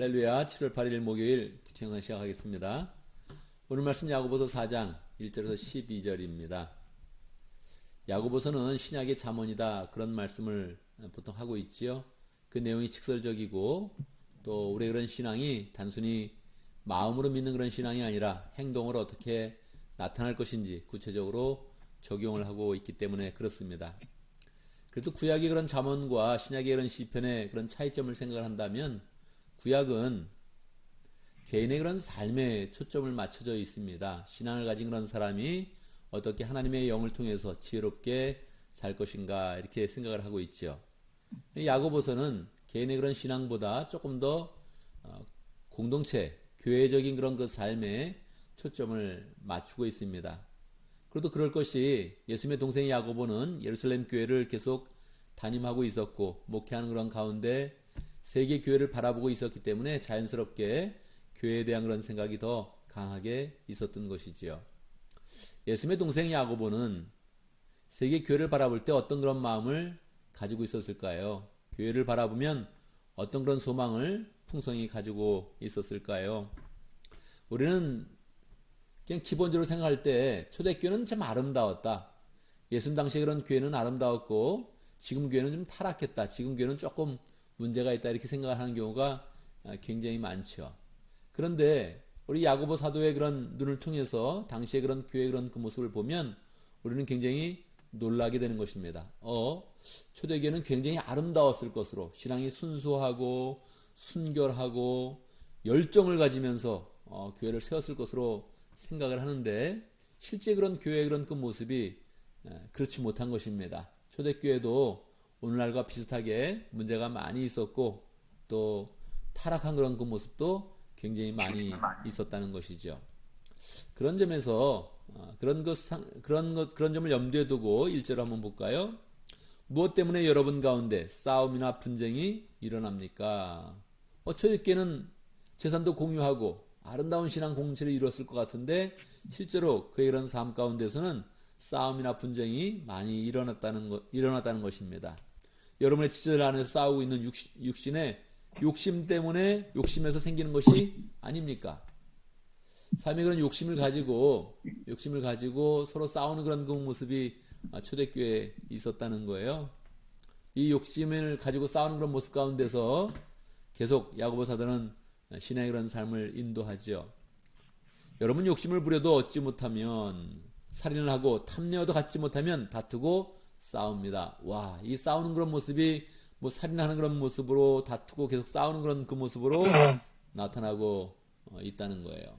할렐루야 7월 8일 목요일 큐티 영상 시작하겠습니다. 오늘 말씀 야고보서 4장 1절에서 12절입니다. 야고보서는 신약의 잠언이다 그런 말씀을 보통 하고 있지요. 그 내용이 직설적이고 또 우리의 그런 신앙이 단순히 마음으로 믿는 그런 신앙이 아니라 행동으로 어떻게 나타날 것인지 구체적으로 적용을 하고 있기 때문에 그렇습니다. 그래도 구약의 그런 잠언과 신약의 그런 시편의 그런 차이점을 생각을 한다면 구약은 개인의 그런 삶에 초점을 맞춰져 있습니다. 신앙을 가진 그런 사람이 어떻게 하나님의 영을 통해서 지혜롭게 살 것인가 이렇게 생각을 하고 있죠. 야고보서는 개인의 그런 신앙보다 조금 더 어, 공동체, 교회적인 그런 그 삶에 초점을 맞추고 있습니다. 그래도 그럴 것이 예수님의 동생 야고보는 예루살렘 교회를 계속 담임하고 있었고 목회하는 그런 가운데 세계 교회를 바라보고 있었기 때문에 자연스럽게 교회에 대한 그런 생각이 더 강하게 있었던 것이지요. 예수님의 동생 야고보는 세계 교회를 바라볼 때 어떤 그런 마음을 가지고 있었을까요? 교회를 바라보면 어떤 그런 소망을 풍성히 가지고 있었을까요? 우리는 그냥 기본적으로 생각할 때 초대교회는 참 아름다웠다. 예수님 당시에 그런 교회는 아름다웠고 지금 교회는 좀 타락했다. 지금 교회는 조금 문제가 있다 이렇게 생각을 하는 경우가 굉장히 많죠. 그런데 우리 야고보 사도의 그런 눈을 통해서 당시의 그런 교회 그런 그 모습을 보면 우리는 굉장히 놀라게 되는 것입니다. 어, 초대교회는 굉장히 아름다웠을 것으로 신앙이 순수하고 순결하고 열정을 가지면서 어, 교회를 세웠을 것으로 생각을 하는데 실제 그런 교회의 그런 그 모습이 그렇지 못한 것입니다. 초대교회도 오늘날과 비슷하게 문제가 많이 있었고 또 타락한 그런 그 모습도 굉장히 많이 있었다는 것이죠. 그런 점에서 어, 그런 것 그런 것 그런 점을 염두에 두고 일절 한번 볼까요? 무엇 때문에 여러분 가운데 싸움이나 분쟁이 일어납니까? 어쩌겠게는 재산도 공유하고 아름다운 신앙 공체를 이뤘을 것 같은데 실제로 그의 그런 삶 가운데서는 싸움이나 분쟁이 많이 일어났다는 것, 일어났다는 것입니다. 여러분의 지절 안에서 싸우고 있는 육신, 육신의 욕심 때문에 욕심에서 생기는 것이 아닙니까? 삶의 그런 욕심을 가지고 욕심을 가지고 서로 싸우는 그런 그 모습이 초대교회에 있었다는 거예요. 이 욕심을 가지고 싸우는 그런 모습 가운데서 계속 야고보 사도는 신의 그런 삶을 인도하죠. 여러분 욕심을 부려도 얻지 못하면 살인을 하고 탐내어도 갖지 못하면 다투고 싸웁니다. 와, 이 싸우는 그런 모습이 뭐 살인하는 그런 모습으로 다투고 계속 싸우는 그런 그 모습으로 나타나고 어, 있다는 거예요.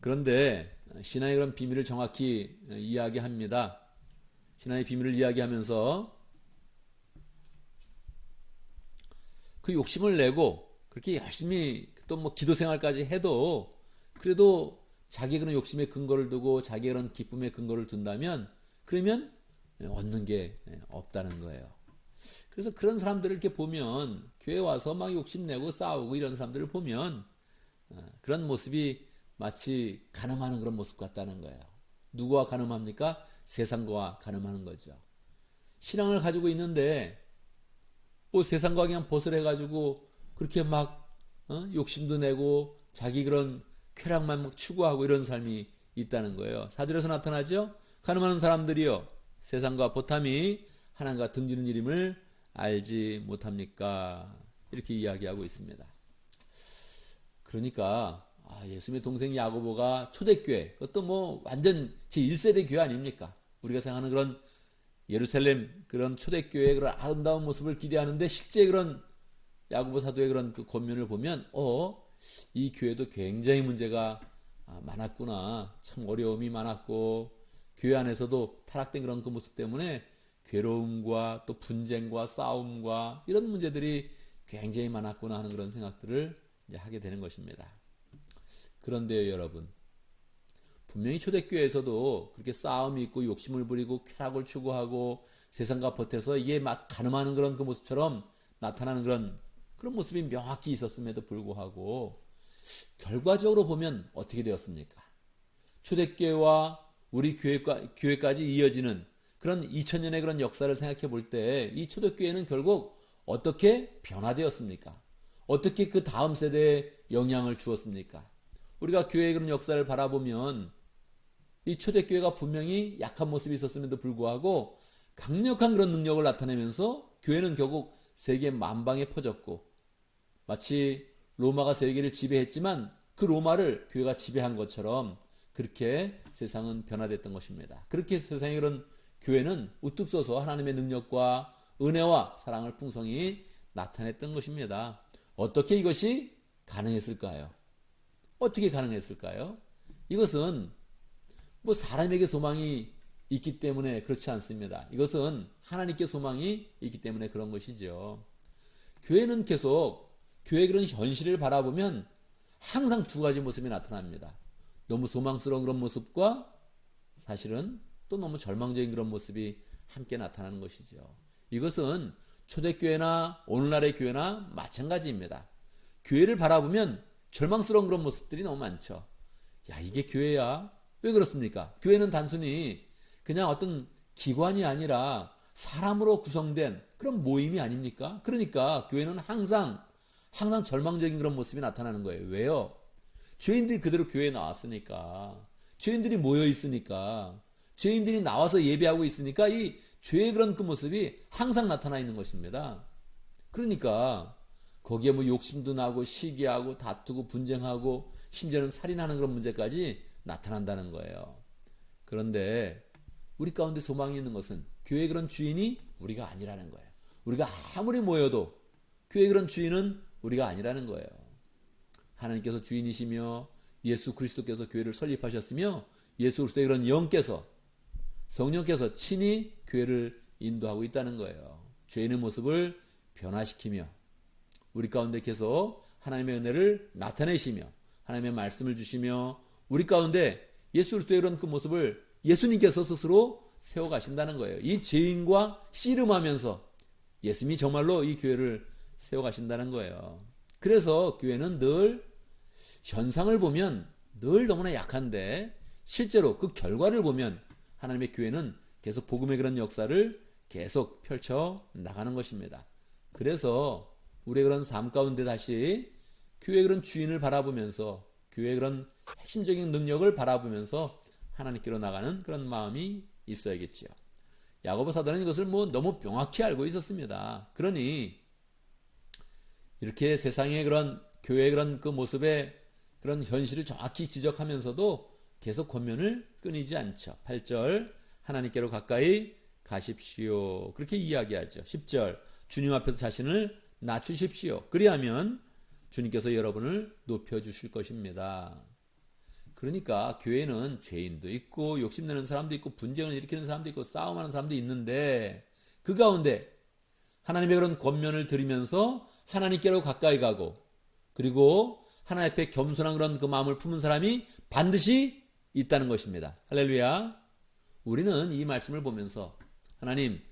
그런데 신앙의 그런 비밀을 정확히 어, 이야기합니다. 신앙의 비밀을 이야기하면서 그 욕심을 내고 그렇게 열심히 또 뭐 기도 생활까지 해도 그래도 자기 그런 욕심의 근거를 두고 자기 그런 기쁨의 근거를 둔다면 그러면 얻는 게 없다는 거예요. 그래서 그런 사람들을 이렇게 보면 교회 와서 막 욕심내고 싸우고 이런 사람들을 보면 어, 그런 모습이 마치 가늠하는 그런 모습 같다는 거예요. 누구와 가늠합니까? 세상과 가늠하는 거죠. 신앙을 가지고 있는데 뭐 세상과 그냥 벗을 해가지고 그렇게 막 어? 욕심도 내고 자기 그런 쾌락만 막 추구하고 이런 삶이 있다는 거예요. 사절에서 나타나죠. 가늠하는 사람들이요 세상과 보탐이 하나님과 등지는 일임을 알지 못합니까? 이렇게 이야기하고 있습니다. 그러니까 아, 예수님의 동생 야고보가 초대교회 그것도 뭐 완전 제 1세대 교회 아닙니까? 우리가 생각하는 그런 예루살렘 그런 초대교회의 그런 아름다운 모습을 기대하는데 실제 그런 야고보 사도의 그런 그 권면을 보면 어, 이 교회도 굉장히 문제가 아, 많았구나. 참 어려움이 많았고 교회 안에서도 타락된 그런 그 모습 때문에 괴로움과 또 분쟁과 싸움과 이런 문제들이 굉장히 많았구나 하는 그런 생각들을 이제 하게 되는 것입니다. 그런데요, 여러분. 분명히 초대교회에서도 그렇게 싸움이 있고 욕심을 부리고 쾌락을 추구하고 세상과 버텨서 이게 막 가늠하는 그런 그 모습처럼 나타나는 그런 그런 모습이 명확히 있었음에도 불구하고 결과적으로 보면 어떻게 되었습니까? 초대교회와 우리 교회까, 교회까 지 이어지는 그런 2000년의 그런 역사를 생각해 볼 때 이 초대교회는 결국 어떻게 변화되었습니까? 어떻게 그 다음 세대에 영향을 주었습니까? 우리가 교회의 그런 역사를 바라보면 이 초대교회가 분명히 약한 모습이 있었음에도 불구하고 강력한 그런 능력을 나타내면서 교회는 결국 세계 만방에 퍼졌고 마치 로마가 세계를 지배했지만 그 로마를 교회가 지배한 것처럼 그렇게 세상은 변화됐던 것입니다. 그렇게 세상의 그런 교회는 우뚝 서서 하나님의 능력과 은혜와 사랑을 풍성히 나타냈던 것입니다. 어떻게 이것이 가능했을까요? 어떻게 가능했을까요? 이것은 뭐 사람에게 소망이 있기 때문에 그렇지 않습니다. 이것은 하나님께 소망이 있기 때문에 그런 것이죠. 교회는 계속 교회 그런 현실을 바라보면 항상 두 가지 모습이 나타납니다. 너무 소망스러운 그런 모습과 사실은 또 너무 절망적인 그런 모습이 함께 나타나는 것이죠. 이것은 초대교회나 오늘날의 교회나 마찬가지입니다. 교회를 바라보면 절망스러운 그런 모습들이 너무 많죠. 야, 이게 교회야? 왜 그렇습니까? 교회는 단순히 그냥 어떤 기관이 아니라 사람으로 구성된 그런 모임이 아닙니까? 그러니까 교회는 항상 항상 절망적인 그런 모습이 나타나는 거예요. 왜요? 죄인들이 그대로 교회에 나왔으니까. 죄인들이 모여 있으니까. 죄인들이 나와서 예배하고 있으니까 이 죄의 그런 그 모습이 항상 나타나 있는 것입니다. 그러니까 거기에 뭐 욕심도 나고 시기하고 다투고 분쟁하고 심지어는 살인하는 그런 문제까지 나타난다는 거예요. 그런데 우리 가운데 소망이 있는 것은 교회 그런 주인이 우리가 아니라는 거예요. 우리가 아무리 모여도 교회 그런 주인은 우리가 아니라는 거예요. 하나님께서 주인이시며 예수 그리스도께서 교회를 설립하셨으며 예수 그리스도의 그런 영께서 성령께서 친히 교회를 인도하고 있다는 거예요. 죄인의 모습을 변화시키며 우리 가운데 계속 하나님의 은혜를 나타내시며 하나님의 말씀을 주시며 우리 가운데 예수 그리스도의 그런 그 모습을 예수님께서 스스로 세워 가신다는 거예요. 이 죄인과 씨름하면서 예수님이 정말로 이 교회를 세워 가신다는 거예요. 그래서 교회는 늘 현상을 보면 늘 너무나 약한데 실제로 그 결과를 보면 하나님의 교회는 계속 복음의 그런 역사를 계속 펼쳐 나가는 것입니다. 그래서 우리의 그런 삶 가운데 다시 교회 그런 주인을 바라보면서 교회 그런 핵심적인 능력을 바라보면서 하나님께로 나가는 그런 마음이 있어야겠지요. 야고보 사도는 이것을 뭐 너무 명확히 알고 있었습니다. 그러니 이렇게 세상의 그런 교회의 그런 그 모습에 그런 현실을 정확히 지적하면서도 계속 권면을 끊이지 않죠. 8절 하나님께로 가까이 가십시오. 그렇게 이야기하죠. 10절 주님 앞에서 자신을 낮추십시오. 그리하면 주님께서 여러분을 높여 주실 것입니다. 그러니까 교회는 죄인도 있고 욕심내는 사람도 있고 분쟁을 일으키는 사람도 있고 싸움하는 사람도 있는데 그 가운데 하나님의 그런 권면을 들으면서 하나님께로 가까이 가고 그리고 하나님 앞에 겸손한 그런 그 마음을 품은 사람이 반드시 있다는 것입니다. 할렐루야. 우리는 이 말씀을 보면서 하나님,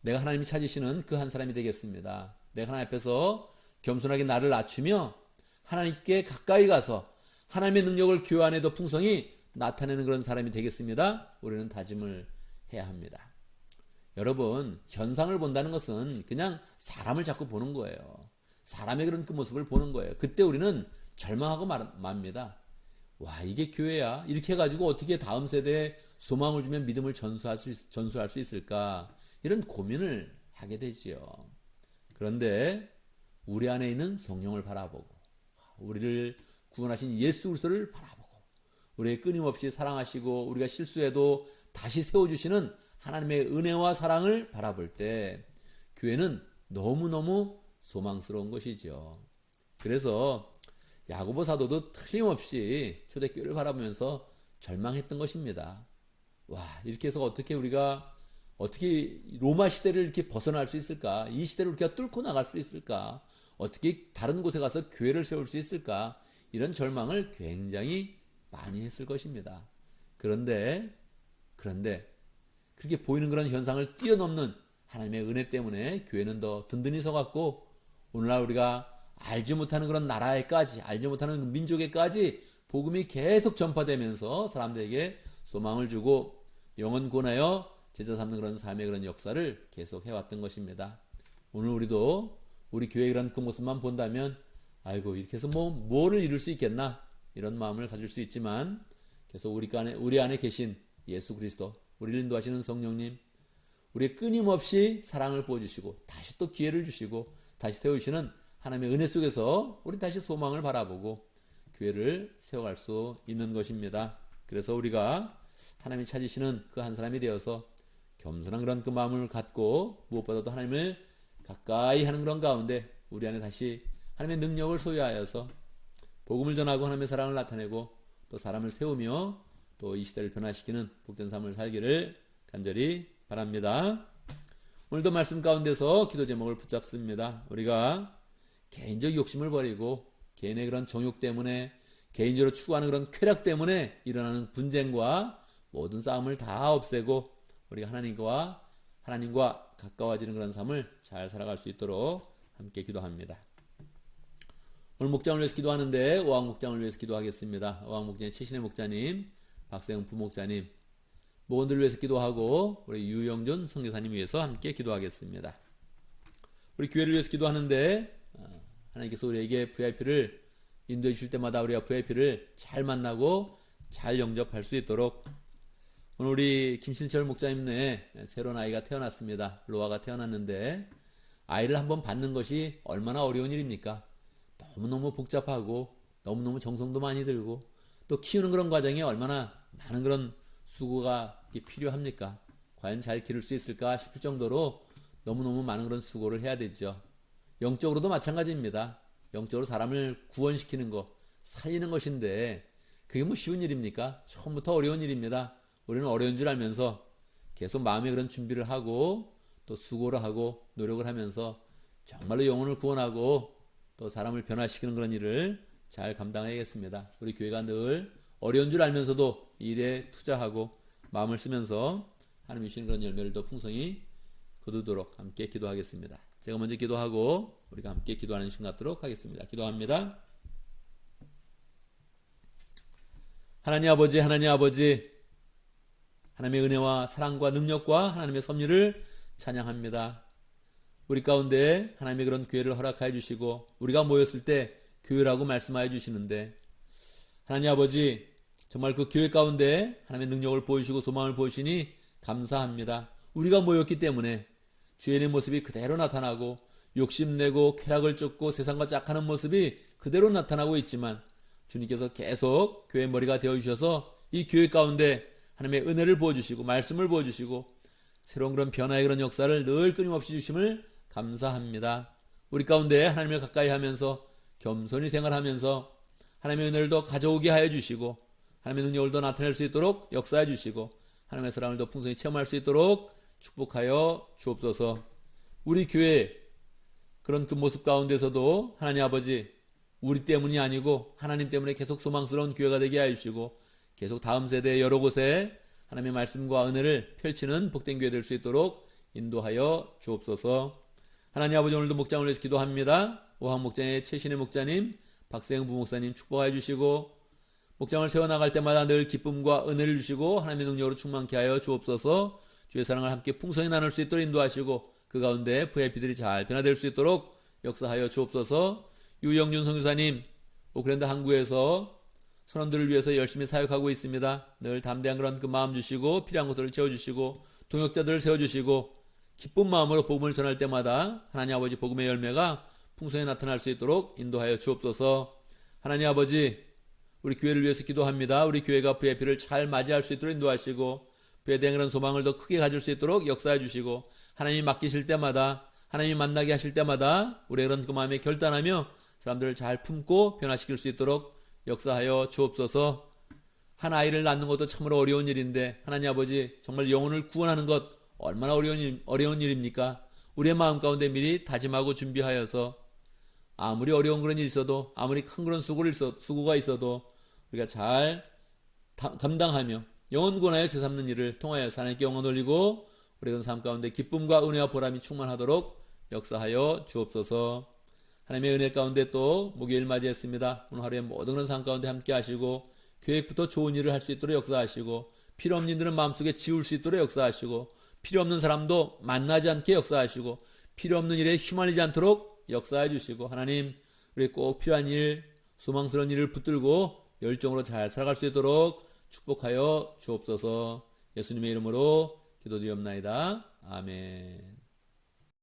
내가 하나님이 찾으시는 그 한 사람이 되겠습니다. 내가 하나님 앞에서 겸손하게 나를 낮추며 하나님께 가까이 가서 하나님의 능력을 교회 안에도 풍성히 나타내는 그런 사람이 되겠습니다. 우리는 다짐을 해야 합니다. 여러분, 현상을 본다는 것은 그냥 사람을 자꾸 보는 거예요. 사람의 그런 그 모습을 보는 거예요. 그때 우리는 절망하고 맙니다. 와, 이게 교회야? 이렇게 해가지고 어떻게 다음 세대에 소망을 주면 믿음을 전수할 수, 전수할 수 있을까? 이런 고민을 하게 되지요. 그런데 우리 안에 있는 성령을 바라보고, 우리를 구원하신 예수 그리스도를 바라보고, 우리의 끊임없이 사랑하시고, 우리가 실수해도 다시 세워주시는 하나님의 은혜와 사랑을 바라볼 때, 교회는 너무너무 소망스러운 것이죠. 그래서 야고보 사도도 틀림없이 초대교회를 바라보면서 절망했던 것입니다. 와, 이렇게 해서 어떻게 우리가 어떻게 로마 시대를 이렇게 벗어날 수 있을까? 이 시대를 우리가 뚫고 나갈 수 있을까? 어떻게 다른 곳에 가서 교회를 세울 수 있을까? 이런 절망을 굉장히 많이 했을 것입니다. 그런데, 그런데, 그렇게 보이는 그런 현상을 뛰어넘는 하나님의 은혜 때문에 교회는 더 든든히 서갔고, 오늘날 우리가 알지 못하는 그런 나라에까지, 알지 못하는 민족에까지 복음이 계속 전파되면서 사람들에게 소망을 주고 영원 구원하여 제자 삼는 그런 삶의 그런 역사를 계속 해왔던 것입니다. 오늘 우리도 우리 교회 그런 그 모습만 본다면 아이고 이렇게 해서 뭐 뭐를 이룰 수 있겠나 이런 마음을 가질 수 있지만 계속 우리 안에 우리 안에 계신 예수 그리스도 우리를 인도하시는 성령님 우리 끊임없이 사랑을 부어주시고 다시 또 기회를 주시고 다시 세우시는 하나님의 은혜 속에서 우리 다시 소망을 바라보고 교회를 세워갈 수 있는 것입니다. 그래서 우리가 하나님이 찾으시는 그 한 사람이 되어서 겸손한 그런 그 마음을 갖고 무엇보다도 하나님을 가까이 하는 그런 가운데 우리 안에 다시 하나님의 능력을 소유하여서 복음을 전하고 하나님의 사랑을 나타내고 또 사람을 세우며 또 이 시대를 변화시키는 복된 삶을 살기를 간절히 바랍니다. 오늘도 말씀 가운데서 기도 제목을 붙잡습니다. 우리가 개인적 욕심을 버리고 개인의 그런 정욕 때문에 개인적으로 추구하는 그런 쾌락 때문에 일어나는 분쟁과 모든 싸움을 다 없애고 우리가 하나님과 하나님과 가까워지는 그런 삶을 잘 살아갈 수 있도록 함께 기도합니다. 오늘 목장을 위해서 기도하는데 오왕 목장을 위해서 기도하겠습니다. 오왕 목장의 최신의 목자님, 박세영 부목자님, 모원들을 위해서 기도하고 우리 유영준 선교사님 위해서 함께 기도하겠습니다. 우리 교회를 위해서 기도하는데 어, 하나님께서 우리에게 VIP를 인도해 주실 때마다 우리가 VIP를 잘 만나고 잘 영접할 수 있도록 오늘 우리 김신철 목자님네 새로운 아이가 태어났습니다. 로아가 태어났는데 아이를 한번 받는 것이 얼마나 어려운 일입니까? 너무너무 복잡하고 너무너무 정성도 많이 들고 또 키우는 그런 과정에 얼마나 많은 그런 수고가 필요합니까? 과연 잘 기를 수 있을까 싶을 정도로 너무너무 많은 그런 수고를 해야 되죠. 영적으로도 마찬가지입니다. 영적으로 사람을 구원시키는 것, 살리는 것인데 그게 뭐 쉬운 일입니까? 처음부터 어려운 일입니다. 우리는 어려운 줄 알면서 계속 마음의 그런 준비를 하고 또 수고를 하고 노력을 하면서 정말로 영혼을 구원하고 또 사람을 변화시키는 그런 일을 잘 감당해야겠습니다. 우리 교회가 늘 어려운 줄 알면서도 일에 투자하고 마음을 쓰면서 하나님이 주시는 그런 열매를 더 풍성히 거두도록 함께 기도하겠습니다. 제가 먼저 기도하고 우리가 함께 기도하는 시간 갖도록 하겠습니다. 기도합니다. 하나님 아버지, 하나님 아버지, 하나님의 은혜와 사랑과 능력과 하나님의 섭리를 찬양합니다. 우리 가운데 하나님의 그런 교회를 허락하여 주시고 우리가 모였을 때 교회라고 말씀하여 주시는데 하나님 아버지 정말 그 교회 가운데 하나님의 능력을 보이시고 소망을 보이시니 감사합니다. 우리가 모였기 때문에 주인의 모습이 그대로 나타나고 욕심내고 쾌락을 쫓고 세상과 짝하는 모습이 그대로 나타나고 있지만 주님께서 계속 교회 머리가 되어 주셔서 이 교회 가운데 하나님의 은혜를 부어 주시고 말씀을 부어 주시고 새로운 그런 변화의 그런 역사를 늘 끊임없이 주심을 감사합니다. 우리 가운데 하나님을 가까이 하면서 겸손히 생활하면서 하나님의 은혜를 더 가져오게 하여 주시고 하나님의 능력을 더 나타낼 수 있도록 역사해 주시고 하나님의 사랑을 더 풍성히 체험할 수 있도록 축복하여 주옵소서. 우리 교회 그런 그 모습 가운데서도 하나님 아버지 우리 때문이 아니고 하나님 때문에 계속 소망스러운 교회가 되게 하여 주시고 계속 다음 세대 여러 곳에 하나님의 말씀과 은혜를 펼치는 복된 교회 될 수 있도록 인도하여 주옵소서. 하나님 아버지 오늘도 목장을 위해서 기도합니다. 오항 목장의 최신의 목자님, 박세영 부목사님 축복하여 주시고 목장을 세워나갈 때마다 늘 기쁨과 은혜를 주시고 하나님의 능력으로 충만케 하여 주옵소서 주의 사랑을 함께 풍성히 나눌 수 있도록 인도하시고 그 가운데 VIP들이 잘 변화될 수 있도록 역사하여 주옵소서 유영준 선교사님 오클랜드 항구에서 선원들을 위해서 열심히 사역하고 있습니다. 늘 담대한 그런 그 마음 주시고 필요한 것들을 채워주시고 동역자들을 세워주시고 기쁜 마음으로 복음을 전할 때마다 하나님 아버지 복음의 열매가 풍성히 나타날 수 있도록 인도하여 주옵소서. 하나님 아버지 우리 교회를 위해서 기도합니다. 우리 교회가 VIP를 잘 맞이할 수 있도록 인도하시고 그에 대한 그런 소망을 더 크게 가질 수 있도록 역사해 주시고 하나님이 맡기실 때마다 하나님이 만나게 하실 때마다 우리의 그런 그 마음에 결단하며 사람들을 잘 품고 변화시킬 수 있도록 역사하여 주옵소서. 한 아이를 낳는 것도 참으로 어려운 일인데 하나님 아버지 정말 영혼을 구원하는 것 얼마나 어려운 일, 어려운 일입니까? 우리의 마음 가운데 미리 다짐하고 준비하여서 아무리 어려운 그런 일이 있어도 아무리 큰 그런 수고를 있어, 수고가 있어도 우리가 잘 감당하며 영혼 구원하여 제삼는 일을 통하여 하나님께 영혼 올리고 우리의 삶 가운데 기쁨과 은혜와 보람이 충만하도록 역사하여 주옵소서. 하나님의 은혜 가운데 또 목요일 맞이했습니다. 오늘 하루에 모든 그런 삶 가운데 함께 하시고 계획부터 좋은 일을 할 수 있도록 역사하시고 필요 없는 일들은 마음속에 지울 수 있도록 역사하시고 필요 없는 사람도 만나지 않게 역사하시고 필요 없는 일에 휘말리지 않도록 역사해 주시고 하나님 우리 꼭 필요한 일 소망스러운 일을 붙들고 열정으로 잘 살아갈 수 있도록 축복하여 주옵소서. 예수님의 이름으로 기도드리옵나이다. 아멘